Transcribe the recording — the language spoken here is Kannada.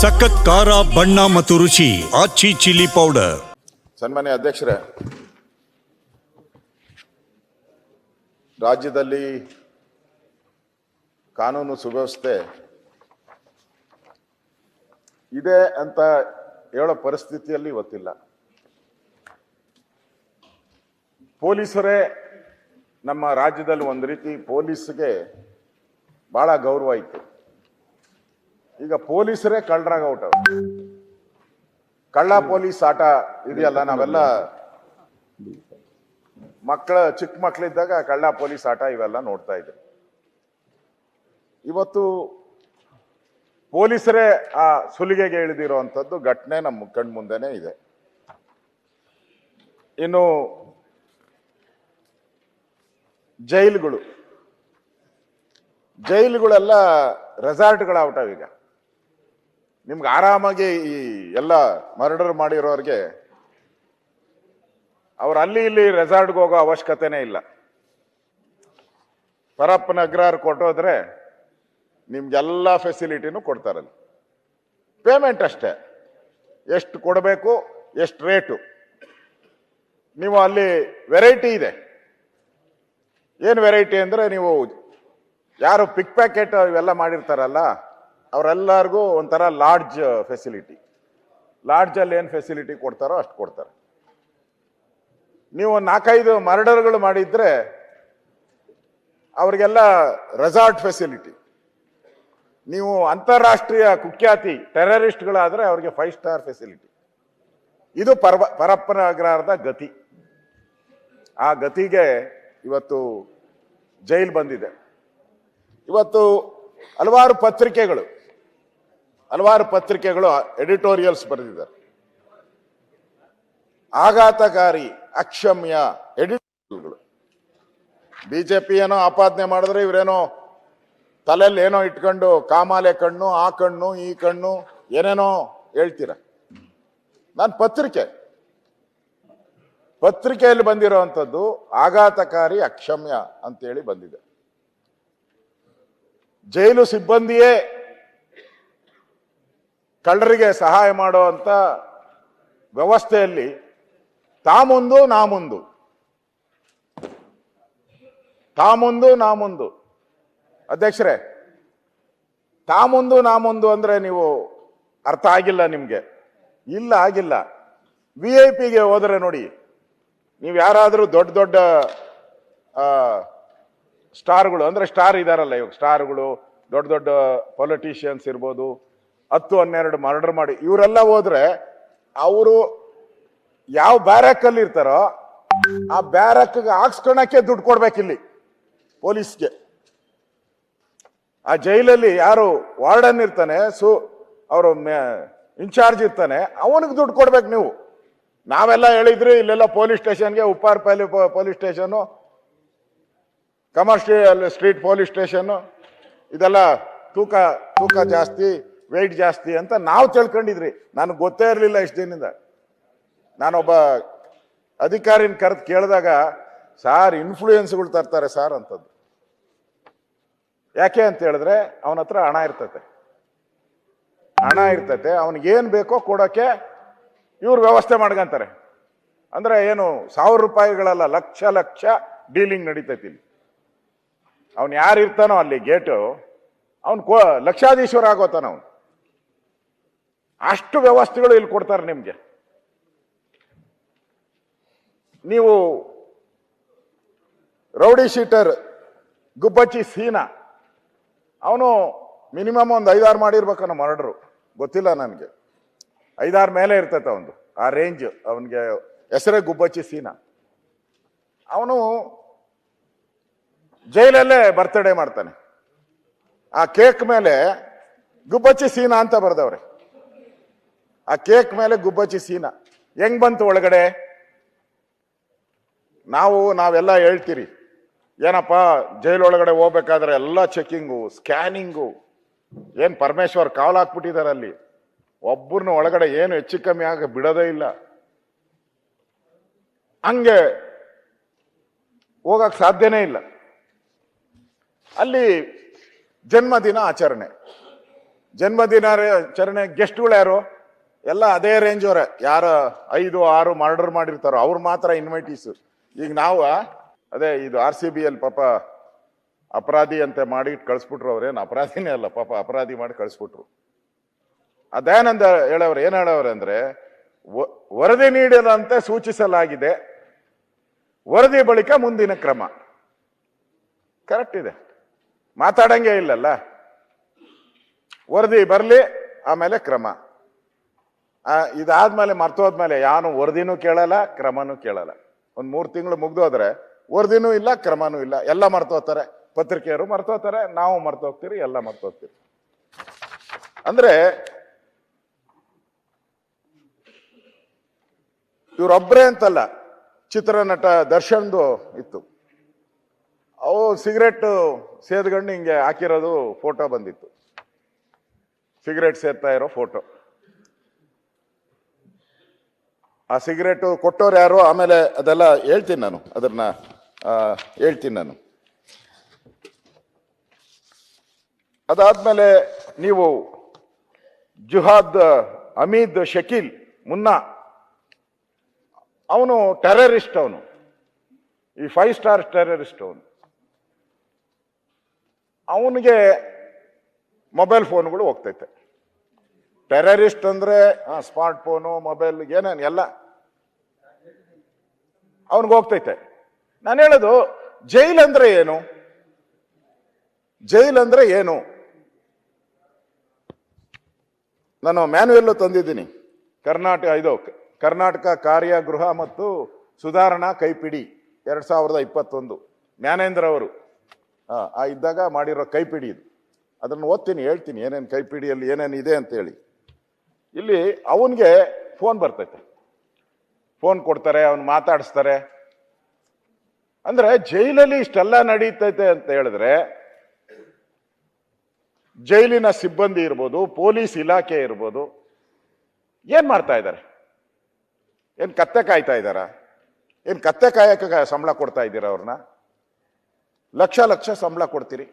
ಸಖತ್ ಖಾರ, ಬಣ್ಣ ಮತ್ತು ರುಚಿ ಆಚಿ ಚಿಲ್ಲಿ ಪೌಡರ್. ಸನ್ಮಾನ್ಯ ಅಧ್ಯಕ್ಷರೇ, ರಾಜ್ಯದಲ್ಲಿ ಕಾನೂನು ಸುವ್ಯವಸ್ಥೆ ಇದೆ ಅಂತ ಹೇಳೋ ಪರಿಸ್ಥಿತಿಯಲ್ಲಿ ಇವತ್ತಿಲ್ಲ. ಪೊಲೀಸರೇ ನಮ್ಮ ರಾಜ್ಯದಲ್ಲಿ ಒಂದು ರೀತಿ ಪೊಲೀಸ್ಗೆ ಭಾಳ ಗೌರವ ಇತ್ತು ಈಗ ಪೊಲೀಸರೇ ಕಳ್ಳರಾಗ ಹೊರಟವ್ರು ಕಳ್ಳ ಪೊಲೀಸ್ ಆಟ ಇದೆಯಲ್ಲ ನಾವೆಲ್ಲ ಮಕ್ಕಳ ಚಿಕ್ಕ ಮಕ್ಕಳಿದ್ದಾಗ ಕಳ್ಳ ಪೊಲೀಸ್ ಆಟ ಇವೆಲ್ಲ ನೋಡ್ತಾ ಇದ್ರು ಇವತ್ತು ಪೊಲೀಸರೇ ಆ ಸುಲಿಗೆಗೆ ಇಳಿದಿರುವಂಥದ್ದು ಘಟನೆ ನಮ್ಮ ಕಣ್ ಮುಂದೆನೇ ಇದೆ. ಇನ್ನು ಜೈಲುಗಳು. ಜೈಲುಗಳೆಲ್ಲ ರೆಸಾರ್ಟ್ಗಳಾಗ್ಬಿಟ್ಟಾವೀಗ ನಿಮ್ಗೆ ಆರಾಮಾಗಿ ಈ ಎಲ್ಲ ಮರ್ಡರ್ ಮಾಡಿರೋರಿಗೆ ಅವ್ರು ಅಲ್ಲಿ ಇಲ್ಲಿ ರೆಸಾರ್ಟ್ಗೆ ಹೋಗೋ ಅವಶ್ಯಕತೆನೇ ಇಲ್ಲ. ಪರಪ್ಪ ನಗರ ಕೊಟ್ಟೋದ್ರೆ ನಿಮ್ಗೆಲ್ಲ ಫೆಸಿಲಿಟಿನೂ ಕೊಡ್ತಾರಲ್ಲಿ ಪೇಮೆಂಟ್ ಅಷ್ಟೇ. ಎಷ್ಟು ಕೊಡಬೇಕು, ಎಷ್ಟು ರೇಟು. ನೀವು ಅಲ್ಲಿ ವೆರೈಟಿ ಇದೆ. ಏನು ವೆರೈಟಿ ಅಂದರೆ ನೀವು ಯಾರು ಪಿಕ್ ಪ್ಯಾಕೆಟ್ ಇವೆಲ್ಲ ಮಾಡಿರ್ತಾರಲ್ಲ ಅವರೆಲ್ಲರಿಗೂ ಒಂಥರ ಲಾಡ್ಜ್ ಫೆಸಿಲಿಟಿ ಲಾಡ್ಜಲ್ಲಿ ಏನು ಫೆಸಿಲಿಟಿ ಕೊಡ್ತಾರೋ ಅಷ್ಟು ಕೊಡ್ತಾರೆ. ನೀವು ನಾಲ್ಕೈದು ಮರ್ಡರ್ಗಳು ಮಾಡಿದ್ರೆ ಅವರಿಗೆಲ್ಲ ರೆಸಾರ್ಟ್ ಫೆಸಿಲಿಟಿ ನೀವು ಅಂತಾರಾಷ್ಟ್ರೀಯ ಕುಖ್ಯಾತಿ ಟೆರರಿಸ್ಟ್ಗಳಾದರೆ ಅವರಿಗೆ ಫೈವ್ ಸ್ಟಾರ್ ಫೆಸಿಲಿಟಿ ಇದು ಪರ್ವ ಪರಪ್ಪನಗರದ ಗತಿ. ಆ ಗತಿಗೆ ಇವತ್ತು ಜೈಲ್ ಬಂದಿದೆ. ಇವತ್ತು ಹಲವಾರು ಪತ್ರಿಕೆಗಳು ಹಲವಾರು ಪತ್ರಿಕೆಗಳು, ಎಡಿಟೋರಿಯಲ್ಸ್ ಬರೆದಿದ್ದಾರೆ. ಆಘಾತಕಾರಿ, ಅಕ್ಷಮ್ಯ ಎಡಿಟೋರಿಯಲ್ಗಳು. ಬಿಜೆಪಿ ಏನೋ ಆಪಾದನೆ ಮಾಡಿದ್ರೆ ಇವರೇನೋ ತಲೆಯಲ್ಲಿ ಏನೋ ಇಟ್ಕೊಂಡು ಕಾಮಾಲೆ ಕಣ್ಣು, ಆ ಕಣ್ಣು, ಈ ಕಣ್ಣು, ಏನೇನೋ ಹೇಳ್ತೀರ? ನಾನು ಪತ್ರಿಕೆ. ಪತ್ರಿಕೆಯಲ್ಲಿ ಬಂದಿರುವಂಥದ್ದು ಆಘಾತಕಾರಿ, ಅಕ್ಷಮ್ಯ ಅಂತೇಳಿ ಬಂದಿದೆ. ಜೈಲು ಸಿಬ್ಬಂದಿಯೇ ಕಳ್ಳರಿಗೆ ಸಹಾಯ ಮಾಡುವಂತ ವ್ಯವಸ್ಥೆಯಲ್ಲಿ ತಾ ಮುಂದು ನಾ ಮುಂದು ತಾ ಮುಂದು ನಾ ಮುಂದು ಅಧ್ಯಕ್ಷರೇ ತಾ ಮುಂದು ನಾ ಮುಂದು ಅಂದ್ರೆ ನೀವು ಅರ್ಥ ಆಗಿಲ್ಲ ನಿಮಗೆ. ಇಲ್ಲ, ಆಗಿಲ್ಲ. ವಿ ಐ ಪಿಗೆ ಹೋದರೆ ನೋಡಿ, ನೀವು ಯಾರಾದರೂ ದೊಡ್ಡ ದೊಡ್ಡ ಸ್ಟಾರ್ಗಳು, ಅಂದ್ರೆ ಸ್ಟಾರ್ ಇದಾರಲ್ಲ ಇವಾಗ, ಸ್ಟಾರ್ಗಳು, ದೊಡ್ಡ ದೊಡ್ಡ ಪೊಲಿಟಿಷಿಯನ್ಸ್ ಇರ್ಬೋದು ಹತ್ತು, ಹನ್ನೆರಡು ಮರ್ಡರ್ ಮಾಡಿ, ಇವರೆಲ್ಲ ಹೋದ್ರೆ ಅವರು ಯಾವ ಬ್ಯಾರಕ್ಕಲ್ಲಿ ಇರ್ತಾರೋ ಆ ಬ್ಯಾರಕ್ ಹಾಕ್ಸ್ಕೊಳಕ್ಕೆ ದುಡ್ಡು ಕೊಡ್ಬೇಕಿಲ್ಲಿ ಪೊಲೀಸ್ಗೆ. ಆ ಜೈಲಲ್ಲಿ ಯಾರು ವಾರ್ಡನ್ ಇರ್ತಾನೆ, ಸು ಅವರು ಇನ್ಚಾರ್ಜ್ ಇರ್ತಾನೆ, ಅವನಿಗೆ ದುಡ್ಡು ಕೊಡ್ಬೇಕು ನೀವು. ನಾವೆಲ್ಲ ಹೇಳಿದ್ರಿ ಇಲ್ಲೆಲ್ಲ ಪೊಲೀಸ್ ಸ್ಟೇಷನ್ಗೆ, ಉಪ್ಪಾರ್ ಪಾಲಿ police station, commercial street police station ಇದೆಲ್ಲ ತೂಕ ತೂಕ ಜಾಸ್ತಿ. ವೆಯ್ಟ್ ಜಾಸ್ತಿ ಅಂತ ನಾವು ತಿಳ್ಕೊಂಡಿದ್ರಿ. ನನಗೆ ಗೊತ್ತೇ ಇರಲಿಲ್ಲ ಇಷ್ಟು ದಿನದಿಂದ. ನಾನೊಬ್ಬ ಅಧಿಕಾರಿನ ಕರೆದು ಕೇಳಿದಾಗ, ಸಾರ್ ಇನ್ಫ್ಲೂಯೆನ್ಸ್ಗಳು ತರ್ತಾರೆ ಸಾರ್ ಅಂತದ್ದು. ಯಾಕೆ ಅಂತ ಹೇಳಿದ್ರೆ, ಅವನ ಹತ್ರ ಹಣ ಇರ್ತತೆ. ಹಣ ಇರ್ತತೆ ಅವನಿಗೇನು ಬೇಕೋ ಕೊಡೋಕೆ ಇವ್ರು ವ್ಯವಸ್ಥೆ ಮಾಡ್ಕೊಂತಾರೆ. ಅಂದ್ರೆ ಏನು, ಸಾವಿರ ರೂಪಾಯಿಗಳಲ್ಲ, ಲಕ್ಷ ಲಕ್ಷ ಡೀಲಿಂಗ್ ನಡೀತೈತಿ ಇಲ್ಲಿ. ಅವನು ಯಾರು ಇರ್ತಾನೋ ಅಲ್ಲಿ ಗೇಟು, ಅವನು ಕೋ ಲಕ್ಷಾಧೀಶ್ವರ ಆಗೋತಾನ ಅವನು. ಅಷ್ಟು ವ್ಯವಸ್ಥೆಗಳು ಇಲ್ಲಿ ಕೊಡ್ತಾರೆ ನಿಮಗೆ. ನೀವು ರೌಡಿ ಶೀಟರ್ ಗುಬ್ಬಚ್ಚಿ ಸೀನಾ, ಅವನು ಮಿನಿಮಮ್ ಒಂದು ಐದಾರು ಮಾಡಿರ್ಬೇಕನ್ನೋ ಮರ್ಡ್ರು. ಗೊತ್ತಿಲ್ಲ ನನಗೆ. ಐದಾರು ಮೇಲೆ ಇರ್ತೈತೆ ಅವನು ಆ ರೇಂಜ್ ಅವನಿಗೆ ಹೆಸರೇ ಗುಬ್ಬಚ್ಚಿ ಸೀನಾ. ಅವನು ಜೈಲಲ್ಲೇ ಬರ್ತ್ಡೇ ಮಾಡ್ತಾನೆ. ಆ ಕೇಕ್ ಮೇಲೆ ಗುಬ್ಬಚ್ಚಿ ಸೀನಾ ಅಂತ ಬರ್ದವ್ರೆ. ಆ ಕೇಕ್ ಮೇಲೆ ಗುಬ್ಬಚ್ಚಿ ಸೀನಾ. ಹೆಂಗ್ ಬಂತು ಒಳಗಡೆ? ನಾವು, ನಾವೆಲ್ಲ ಹೇಳ್ತೀರಿ, ಏನಪ್ಪ, ಜೈಲೊಳಗಡೆ ಹೋಗ್ಬೇಕಾದ್ರೆ ಎಲ್ಲ ಚೆಕ್ಕಿಂಗು, ಸ್ಕ್ಯಾನಿಂಗು, ಏನ್ ಪರಮೇಶ್ವರ್ ಕಾಲ್ ಹಾಕ್ಬಿಟ್ಟಿದ್ದಾರೆ ಅಲ್ಲಿ. ಒಬ್ಬರನ್ನ ಒಳಗಡೆ ಏನು ಹೆಚ್ಚು ಕಮ್ಮಿ ಆಗ ಬಿಡೋದೇ ಇಲ್ಲ. ಹಂಗೆ ಹೋಗಕ್ ಸಾಧ್ಯನೇ ಇಲ್ಲ. ಅಲ್ಲಿ ಜನ್ಮದಿನ ಆಚರಣೆ. ಜನ್ಮದಿನ ಆಚರಣೆ, ಗೆಸ್ಟ್ಗಳು ಯಾರು? ಎಲ್ಲ ಅದೇ ರೇಂಜ್ ಅವರೇ. ಯಾರು ಐದು, ಆರು ಮರ್ಡರ್ ಮಾಡಿರ್ತಾರೋ, ಅವ್ರು ಮಾತ್ರ ಇನ್ವೈಟೀಸ್ ಈಗ ನಾವು, ಅದೇ ಇದು ಆರ್ ಸಿ ಬಿ ಅಲ್ಲಿ ಪಾಪ ಅಪರಾಧಿ ಅಂತ ಮಾಡಿ ಕಳಿಸ್ಬಿಟ್ರು ಅವ್ರೇನು ಅಪರಾಧಿನೇ ಅಲ್ಲ, ಪಾಪ ಅಪರಾಧಿ ಮಾಡಿ ಕಳಿಸ್ಬಿಟ್ರು. ಅದೇನಂದ ಹೇಳವ್ರೆ, ಏನು ಹೇಳವ್ರೆ ಅಂದರೆ ವರದಿ ನೀಡದಂತೆ ಸೂಚಿಸಲಾಗಿದೆ. ವರದಿ ಬಳಿಕ ಮುಂದಿನ ಕ್ರಮ. ಕರೆಕ್ಟ್ ಇದೆ. ಮಾತಾಡಂಗೆ ಇಲ್ಲಲ್ಲ. ವರದಿ ಬರಲಿ, ಆಮೇಲೆ ಕ್ರಮ. ಇದಾದ್ಮೇಲೆ ಮರ್ತೋದ್ಮೇಲೆ ಯಾನು ವರದಿನೂ ಕೇಳಲ್ಲ, ಕ್ರಮನೂ ಕೇಳಲ್ಲ. ಒಂದು ಮೂರು ತಿಂಗಳು ಮುಗ್ದೋದ್ರೆ ವರದಿನೂ ಇಲ್ಲ, ಕ್ರಮನೂ ಇಲ್ಲ. ಎಲ್ಲ ಮರ್ತೋತಾರೆ ಪತ್ರಿಕೆಯವರು ಮರ್ತೋಗ್ತಾರೆ, ನಾವು ಮರ್ತೋಗ್ತೀರಿ, ಎಲ್ಲ ಮರ್ತೋಗ್ತೀರಿ. ಅಂದ್ರೆ ಇವರೊಬ್ಬರೇ ಅಂತಲ್ಲ, ಚಿತ್ರನಟ ದರ್ಶನ್ದು ಇತ್ತು. ಅವು ಸಿಗರೆಟ್ ಸೇದ್ಕೊಂಡು ಹಿಂಗೆ ಹಾಕಿರೋದು ಫೋಟೋ ಬಂದಿತ್ತು. ಸಿಗರೆಟ್ ಸೇರ್ತಾ ಇರೋ ಫೋಟೋ ಆ ಸಿಗರೇಟು ಕೊಟ್ಟವ್ರು ಯಾರು? ಆಮೇಲೆ ಅದೆಲ್ಲ ಹೇಳ್ತೀನಿ ನಾನು, ಅದನ್ನ ಹೇಳ್ತೀನಿ ನಾನು. ಅದಾದ್ಮೇಲೆ ನೀವು ಜುಹಾದ್ ಅಮೀದ್ ಶಕೀಲ್ ಮುನ್ನಾ, ಅವನು ಟೆರರಿಸ್ಟ್ ಅವನು. ಈ ಫೈವ್ ಸ್ಟಾರ್ ಟೆರರಿಸ್ಟ್ ಅವನು. ಅವನಿಗೆ ಮೊಬೈಲ್ ಫೋನ್ಗಳು ಹೋಗ್ತೈತೆ. ಟೆರರಿಸ್ಟ್ ಅಂದ್ರೆ ಸ್ಮಾರ್ಟ್ ಫೋನು ಮೊಬೈಲ್ ಏನೇನು ಎಲ್ಲ. ಅವನಿಗೆ ಹೋಗ್ತೈತೆ. ನಾನು ಹೇಳೋದು ಜೈಲ್ ಅಂದ್ರೆ ಏನು? ಜೈಲ್ ಅಂದ್ರೆ ಏನು? ನಾನು ಮ್ಯಾನ್ಯಲ್ ತಂದಿದ್ದೀನಿ. ಕರ್ನಾಟಕ ಇದು ಕರ್ನಾಟಕ ಕಾರ್ಯಗೃಹ ಮತ್ತು ಸುಧಾರಣಾ ಕೈಪಿಡಿ ಎರಡ್ ಸಾವಿರದ ಇಪ್ಪತ್ತೊಂದು. ಜ್ಞಾನೇಂದ್ರ ಅವರು ಆ, ಇದ್ದಾಗ ಮಾಡಿರೋ ಕೈಪಿಡಿ ಇದು. ಅದನ್ನು ಓದ್ತೀನಿ ಹೇಳ್ತೀನಿ ಏನೇನು ಕೈಪಿಡಿಯಲ್ಲಿ ಏನೇನು ಇದೆ ಅಂತ ಹೇಳಿ ಇಲ್ಲಿ ಅವನಿಗೆ ಫೋನ್ ಬರ್ತೈತೆ. ಫೋನ್ ಕೊಡ್ತಾರೆ, ಅವನು ಮಾತಾಡಿಸ್ತಾರೆ. ಅಂದ್ರೆ ಜೈಲಲ್ಲಿ ಇಷ್ಟೆಲ್ಲ ನಡೀತೈತೆ ಅಂತ ಹೇಳಿದ್ರೆ ಜೈಲಿನ ಸಿಬ್ಬಂದಿ ಇರ್ಬೋದು, ಪೊಲೀಸ್ ಇಲಾಖೆ ಇರ್ಬೋದು, ಏನ್ ಮಾಡ್ತಾ ಇದ್ದಾರೆ? ಏನ್ ಕತ್ತೆ ಕಾಯ್ತಾ ಇದ್ದಾರ? ಏನ್ ಕತ್ತೆ ಕಾಯಕ್ಕೆ ಸಂಬಳ ಕೊಡ್ತಾ ಇದ್ದೀರಾ ಅವ್ರನ್ನ? ಲಕ್ಷ ಲಕ್ಷ ಸಂಬಳ ಕೊಡ್ತೀರಿ.